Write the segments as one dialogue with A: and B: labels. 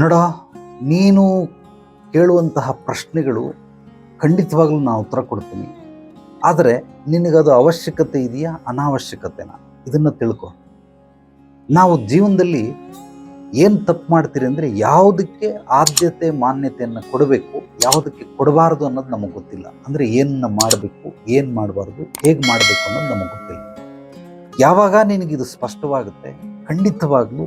A: ನೋಡ, ನೀನು ಕೇಳುವಂತಹ ಪ್ರಶ್ನೆಗಳು ಖಂಡಿತವಾಗ್ಲೂ ನಾನು ಉತ್ತರ ಕೊಡ್ತೀನಿ. ಆದರೆ ನಿನಗದು ಅವಶ್ಯಕತೆ ಇದೆಯಾ? ಅನಾವಶ್ಯಕತೆನಾ? ಇದನ್ನು ತಿಳ್ಕೊ. ನಾವು ಜೀವನದಲ್ಲಿ ಏನು ತಪ್ಪು ಮಾಡ್ತೀರಿ ಅಂದರೆ ಯಾವುದಕ್ಕೆ ಆದ್ಯತೆ, ಮಾನ್ಯತೆಯನ್ನು ಕೊಡಬೇಕು, ಯಾವುದಕ್ಕೆ ಕೊಡಬಾರದು ಅನ್ನೋದು ನಮಗೆ ಗೊತ್ತಿಲ್ಲ. ಅಂದರೆ ಏನನ್ನ ಮಾಡಬೇಕು, ಏನು ಮಾಡಬಾರ್ದು, ಹೇಗೆ ಮಾಡಬೇಕು ಅನ್ನೋದು ನಮಗೆ ಗೊತ್ತಿಲ್ಲ. ಯಾವಾಗ ನಿನಗಿದು ಸ್ಪಷ್ಟವಾಗುತ್ತೆ, ಖಂಡಿತವಾಗ್ಲೂ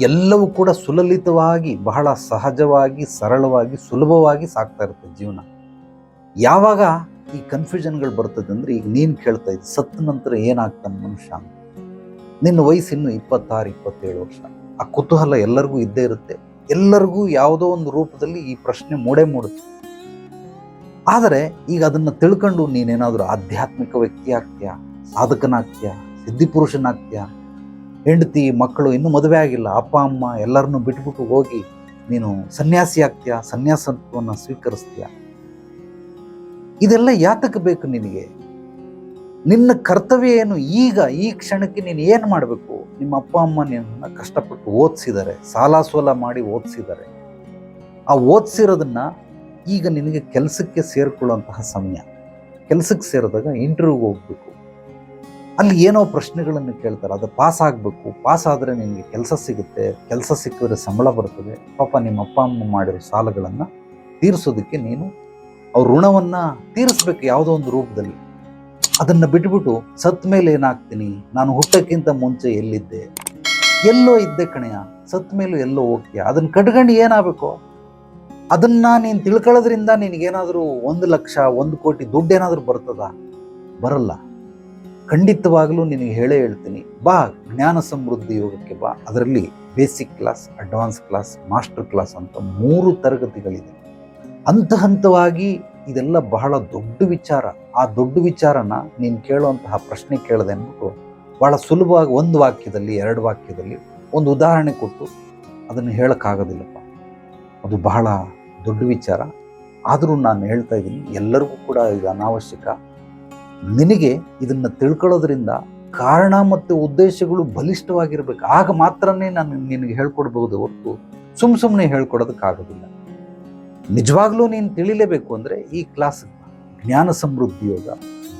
A: ಎಲ್ಲವೂ ಕೂಡ ಸುಲಲಿತವಾಗಿ, ಬಹಳ ಸಹಜವಾಗಿ, ಸರಳವಾಗಿ, ಸುಲಭವಾಗಿ ಸಾಗ್ತಾ ಇರುತ್ತೆ ಜೀವನ. ಯಾವಾಗ ಈ ಕನ್ಫ್ಯೂಷನ್ಗಳು ಬರ್ತದೆ ಅಂದರೆ ಈಗ ನೀನು ಕೇಳ್ತಾ ಇದ್ದೆ ಸತ್ತ ನಂತರ ಏನಾಗ್ತಾನೆ ಮನುಷ್ಯ ನಿನ್ನ ವಯಸ್ಸು ಇನ್ನು ಇಪ್ಪತ್ತಾರು, ಇಪ್ಪತ್ತೇಳು ವರ್ಷ. ಆ ಕುತೂಹಲ ಎಲ್ಲರಿಗೂ ಇದ್ದೇ ಇರುತ್ತೆ. ಎಲ್ಲರಿಗೂ ಯಾವುದೋ ಒಂದು ರೂಪದಲ್ಲಿ ಈ ಪ್ರಶ್ನೆ ಮೂಡೇ ಮೂಡುತ್ತೆ. ಆದರೆ ಈಗ ಅದನ್ನು ತಿಳ್ಕೊಂಡು ನೀನೇನಾದರೂ ಆಧ್ಯಾತ್ಮಿಕ ವ್ಯಕ್ತಿ ಆಗ್ತೀಯಾ? ಸಾಧಕನಾಗ್ತೀಯಾ? ಸಿದ್ಧಿಪುರುಷನಾಗ್ತೀಯಾ ಹೆಂಡತಿ, ಮಕ್ಕಳು ಇನ್ನೂ ಮದುವೆ ಆಗಿಲ್ಲ. ಅಪ್ಪ, ಅಮ್ಮ ಎಲ್ಲರನ್ನೂ ಬಿಟ್ಬಿಟ್ಟು ಹೋಗಿ ನೀನು ಸನ್ಯಾಸಿ ಆಗ್ತೀಯ? ಸನ್ಯಾಸತ್ವವನ್ನು ಸ್ವೀಕರಿಸ್ತೀಯ? ಇದೆಲ್ಲ ಯಾತಕ್ಕೆ ಬೇಕು ನಿನಗೆ? ನಿನ್ನ ಕರ್ತವ್ಯ ಏನು? ಈಗ, ಈ ಕ್ಷಣಕ್ಕೆ ನೀನು ಏನು ಮಾಡಬೇಕು? ನಿಮ್ಮ ಅಪ್ಪ, ಅಮ್ಮ ನಿನ್ನ ಕಷ್ಟಪಟ್ಟು ಓದಿಸಿದ್ದಾರೆ. ಸಾಲ ಸೋಲ ಮಾಡಿ ಓದಿಸಿದ್ದಾರೆ. ಆ ಓದಿಸಿರೋದನ್ನ ಈಗ ನಿನಗೆ ಕೆಲಸಕ್ಕೆ ಸೇರಿಕೊಳ್ಳುವಂತಹ ಸಮಯ. ಕೆಲಸಕ್ಕೆ ಸೇರಿದಾಗ ಇಂಟರ್ವ್ಯೂಗೆ ಹೋಗ್ಬೇಕು. ಅಲ್ಲಿ ಏನೋ ಪ್ರಶ್ನೆಗಳನ್ನು ಕೇಳ್ತಾರೆ. ಅದು ಪಾಸ್ ಆಗಬೇಕು. ಪಾಸ್ ಆದರೆ ನಿಮಗೆ ಕೆಲಸ ಸಿಗುತ್ತೆ. ಕೆಲಸ ಸಿಕ್ಕಿದ್ರೆ ಸಂಬಳ ಬರ್ತದೆ. ಪಾಪ ನಿಮ್ಮ ಅಪ್ಪ ಅಮ್ಮ ಮಾಡಿರೋ ಸಾಲಗಳನ್ನು ತೀರಿಸೋದಕ್ಕೆ ನೀನು ಅವ್ರ ಋಣವನ್ನು ತೀರಿಸ್ಬೇಕು ಯಾವುದೋ ಒಂದು ರೂಪದಲ್ಲಿ. ಅದನ್ನು ಬಿಟ್ಬಿಟ್ಟು ಸತ್ ಮೇಲೆ ಏನಾಗ್ತೀನಿ? ನಾನು ಹುಟ್ಟಕ್ಕಿಂತ ಮುಂಚೆ ಎಲ್ಲಿದ್ದೆ? ಎಲ್ಲೋ ಇದ್ದೆ ಕಣೆಯ ಸತ್ ಮೇಲೂ ಎಲ್ಲೋ ಓಕೆ ಅದನ್ನ ಕಟ್ಕೊಂಡು ಏನಾಗಬೇಕು? ಅದನ್ನ ನೀನು ತಿಳ್ಕೊಳ್ಳೋದ್ರಿಂದ ನಿನಗೇನಾದರೂ ಒಂದು ಲಕ್ಷ, ಒಂದು ಕೋಟಿ ದುಡ್ಡು ಏನಾದರೂ ಬರ್ತದ? ಬರಲ್ಲ. ಖಂಡಿತವಾಗಲೂ ನಿನಗೆ ಹೇಳೇ ಹೇಳ್ತೀನಿ, ಬಾ ಜ್ಞಾನ ಸಮೃದ್ಧಿ ಯೋಗಕ್ಕೆ ಬಾ. ಅದರಲ್ಲಿ basic class advance class master class ಅಂತ ಮೂರು ತರಗತಿಗಳಿದೆ. ಹಂತ ಹಂತವಾಗಿ ಇದೆಲ್ಲ ಬಹಳ ದೊಡ್ಡ ವಿಚಾರ. ಆ ದೊಡ್ಡ ವಿಚಾರನ ನೀನು ಕೇಳುವಂತಹ ಪ್ರಶ್ನೆ ಕೇಳದೆ ಅಂದ್ಬಿಟ್ಟು ಬಹಳ ಸುಲಭವಾಗಿ ಒಂದು ವಾಕ್ಯದಲ್ಲಿ, ಎರಡು ವಾಕ್ಯದಲ್ಲಿ ಒಂದು ಉದಾಹರಣೆ ಕೊಟ್ಟು ಅದನ್ನು ಹೇಳೋಕ್ಕಾಗೋದಿಲ್ಲಪ್ಪ. ಅದು ಬಹಳ ದೊಡ್ಡ ವಿಚಾರ. ಆದರೂ ನಾನು ಹೇಳ್ತಾ ಇದ್ದೀನಿ, ಎಲ್ಲರಿಗೂ ಕೂಡ ಇದು ಅನಾವಶ್ಯಕ. ನಿನಗೆ ಇದನ್ನು ತಿಳ್ಕೊಳ್ಳೋದ್ರಿಂದ ಕಾರಣ ಮತ್ತು ಉದ್ದೇಶಗಳು ಬಲಿಷ್ಠವಾಗಿರಬೇಕು. ಆಗ ಮಾತ್ರನೇ ನಾನು ನಿನಗೆ ಹೇಳ್ಕೊಡ್ಬೋದು ಹೊರತು ಸುಮ್ಮ ಸುಮ್ಮನೆ ಹೇಳ್ಕೊಡೋದಕ್ಕಾಗೋದಿಲ್ಲ. ನಿಜವಾಗ್ಲೂ ನೀನು ತಿಳಿಲೇಬೇಕು ಅಂದರೆ ಈ ಕ್ಲಾಸ್ ಜ್ಞಾನ ಸಮೃದ್ಧಿ ಯೋಗ,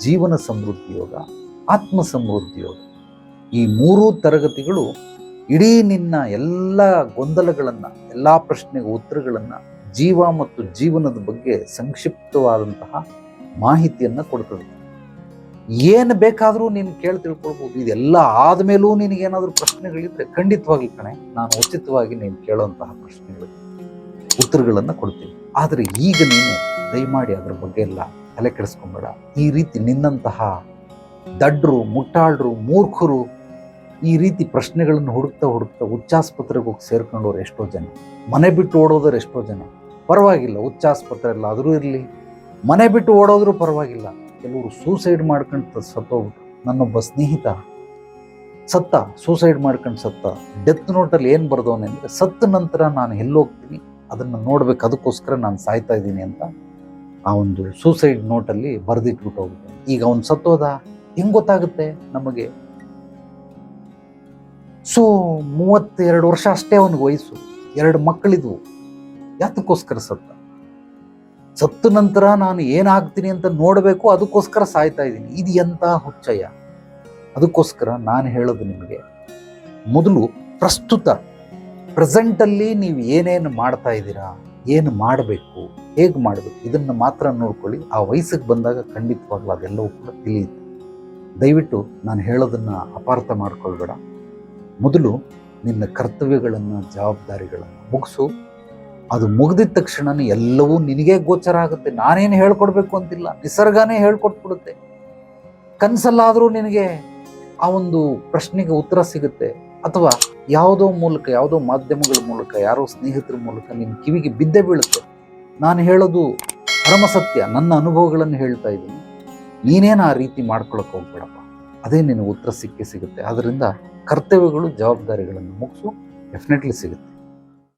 A: ಜೀವನ ಸಮೃದ್ಧಿ ಯೋಗ, ಆತ್ಮ ಸಮೃದ್ಧಿ ಯೋಗ. ಈ ಮೂರೂ ತರಗತಿಗಳು ಇಡೀ ನಿನ್ನ ಎಲ್ಲ ಗೊಂದಲಗಳನ್ನು, ಎಲ್ಲ ಪ್ರಶ್ನೆಗೆ ಉತ್ತರಗಳನ್ನು, ಜೀವ ಮತ್ತು ಜೀವನದ ಬಗ್ಗೆ ಸಂಕ್ಷಿಪ್ತವಾದಂತಹ ಮಾಹಿತಿಯನ್ನು ಕೊಡ್ತದೆ. ಏನು ಬೇಕಾದರೂ ನೀನು ಕೇಳಿ ತಿಳ್ಕೊಳ್ಬೋದು. ಇದೆಲ್ಲ ಆದಮೇಲೂ ನಿನಗೇನಾದರೂ ಪ್ರಶ್ನೆಗಳಿದ್ರೆ ಖಂಡಿತವಾಗ್ಲಿ ಕಣೆ, ನಾನು ಉಚಿತವಾಗಿ ನೀನು ಕೇಳುವಂತಹ ಪ್ರಶ್ನೆಗಳಿಗೆ ಉತ್ತರಗಳನ್ನು ಕೊಡ್ತೀನಿ. ಆದರೆ ಈಗ ನೀನು ದಯಮಾಡಿ ಅದ್ರ ಬಗ್ಗೆ ಎಲ್ಲ ತಲೆ ಕೆಡಿಸ್ಕೊಂಬೇಡ. ಈ ರೀತಿ ನಿನ್ನಂತಹ ದಡ್ರು, ಮುಟ್ಟಾಳ್ರು, ಮೂರ್ಖರು ಈ ರೀತಿ ಪ್ರಶ್ನೆಗಳನ್ನು ಹುಡುಕ್ತಾ ಹುಡುಕ್ತಾ ಉಚ್ಚಾಸ್ಪತ್ರೆಗೆ ಹೋಗಿ ಸೇರ್ಕೊಂಡವ್ರು ಎಷ್ಟೋ ಜನ. ಮನೆ ಬಿಟ್ಟು ಓಡೋದ್ರೆ ಎಷ್ಟೋ ಜನ. ಪರವಾಗಿಲ್ಲ, ಉಚ್ಚಾಸ್ಪತ್ರೆ ಎಲ್ಲ ಆದರೂ ಇರಲಿ. ಮನೆ ಬಿಟ್ಟು ಓಡೋದ್ರೂ ಪರವಾಗಿಲ್ಲ. ಕೆಲವರು ಸೂಸೈಡ್ ಮಾಡ್ಕೊಂಡು ಸತ್ತೋಗ್ಬಿಟ್ರು. ನನ್ನೊಬ್ಬ ಸ್ನೇಹಿತ. ಸತ್ತ ಸೂಸೈಡ್ ಮಾಡ್ಕೊಂಡು ಸತ್ತ. ಡೆತ್ ನೋಟಲ್ಲಿ ಏನು ಬರ್ದವನೆ ಅಂದರೆ, ಸತ್ತ ನಂತರ ನಾನು ಎಲ್ಲೋಗ್ತೀನಿ. ಅದನ್ನು ನೋಡ್ಬೇಕು, ಅದಕ್ಕೋಸ್ಕರ ನಾನು ಸಾಯ್ತಾ ಇದ್ದೀನಿ ಅಂತ ಆ ಒಂದು ಸೂಸೈಡ್ ನೋಟಲ್ಲಿ ಬರೆದಿಟ್ಬಿಟ್ಟು ಹೋಗುತ್ತೆ ಈಗ ಅವನು ಸತ್ತೋದ? ಹೆಂಗೆ ಗೊತ್ತಾಗುತ್ತೆ ನಮಗೆ? ಸೊ ಮೂವತ್ತೆರಡು ವರ್ಷ ಅಷ್ಟೇ ಅವನಿಗೆ ವಯಸ್ಸು. ಎರಡು ಮಕ್ಕಳಿದ್ವು. ಯಾತಕ್ಕೋಸ್ಕರ ಸತ್ತ? ಸತ್ತ ನಂತರ ನಾನು ಏನಾಗ್ತೀನಿ ಅಂತ ನೋಡಬೇಕು, ಅದಕ್ಕೋಸ್ಕರ ಸಾಯ್ತಾ ಇದ್ದೀನಿ. ಇದು ಎಂಥ ಹುಚ್ಚಯ್ಯ? ಅದಕ್ಕೋಸ್ಕರ ನಾನು ಹೇಳೋದು ನಿಮಗೆ, ಮೊದಲು ಪ್ರಸ್ತುತ ಪ್ರೆಸೆಂಟಲ್ಲಿ ನೀವು ಏನೇನು ಮಾಡ್ತಾ ಇದ್ದೀರಾ, ಏನು ಮಾಡಬೇಕು, ಹೇಗೆ ಮಾಡಬೇಕು, ಇದನ್ನು ಮಾತ್ರ ನೋಡ್ಕೊಳ್ಳಿ. ಆ ವಯಸ್ಸಿಗೆ ಬಂದಾಗ ಖಂಡಿತವಾಗ್ಲೂ ಅದೆಲ್ಲವೂ ಕೂಡ ತಿಳಿಯುತ್ತೆ. ದಯವಿಟ್ಟು ನಾನು ಹೇಳೋದನ್ನು ಅಪಾರ್ಥ ಮಾಡ್ಕೊಳ್ಬೇಡ. ಮೊದಲು ನಿನ್ನ ಕರ್ತವ್ಯಗಳನ್ನು, ಜವಾಬ್ದಾರಿಗಳನ್ನು ಮುಗಿಸು. ಅದು ಮುಗಿದಿದ್ದ ತಕ್ಷಣನೇ ಎಲ್ಲವೂ ನಿನಗೆ ಗೋಚರ ಆಗುತ್ತೆ. ನಾನೇನು ಹೇಳ್ಕೊಡ್ಬೇಕು ಅಂತಿಲ್ಲ. ನಿಸರ್ಗನೇ ಹೇಳ್ಕೊಟ್ಬಿಡುತ್ತೆ. ಕನಸಲ್ಲಾದರೂ ನಿನಗೆ ಆ ಒಂದು ಪ್ರಶ್ನೆಗೆ ಉತ್ತರ ಸಿಗುತ್ತೆ. ಅಥವಾ ಯಾವುದೋ ಮೂಲಕ, ಯಾವುದೋ ಮಾಧ್ಯಮಗಳ ಮೂಲಕ, ಯಾರೋ ಸ್ನೇಹಿತರ ಮೂಲಕ ನಿನ್ನ ಕಿವಿಗೆ ಬಿದ್ದೆ ಬೀಳುತ್ತೆ. ನಾನು ಹೇಳೋದು ಪರಮ ಸತ್ಯ. ನನ್ನ ಅನುಭವಗಳನ್ನು ಹೇಳ್ತಾ ಇದ್ದೀನಿ. ನೀನೇನು ಆ ರೀತಿ ಮಾಡ್ಕೊಳಕ್ಕೆ ಹೋಗ್ಬೇಡಪ್ಪ. ಅದೇ ನಿನಗೆ ಉತ್ತರ ಸಿಕ್ಕೇ ಸಿಗುತ್ತೆ. ಆದ್ದರಿಂದ ಕರ್ತವ್ಯಗಳು, ಜವಾಬ್ದಾರಿಗಳನ್ನು ಮುಗಿಸು. ಡೆಫಿನೆಟ್ಲಿ ಸಿಗುತ್ತೆ.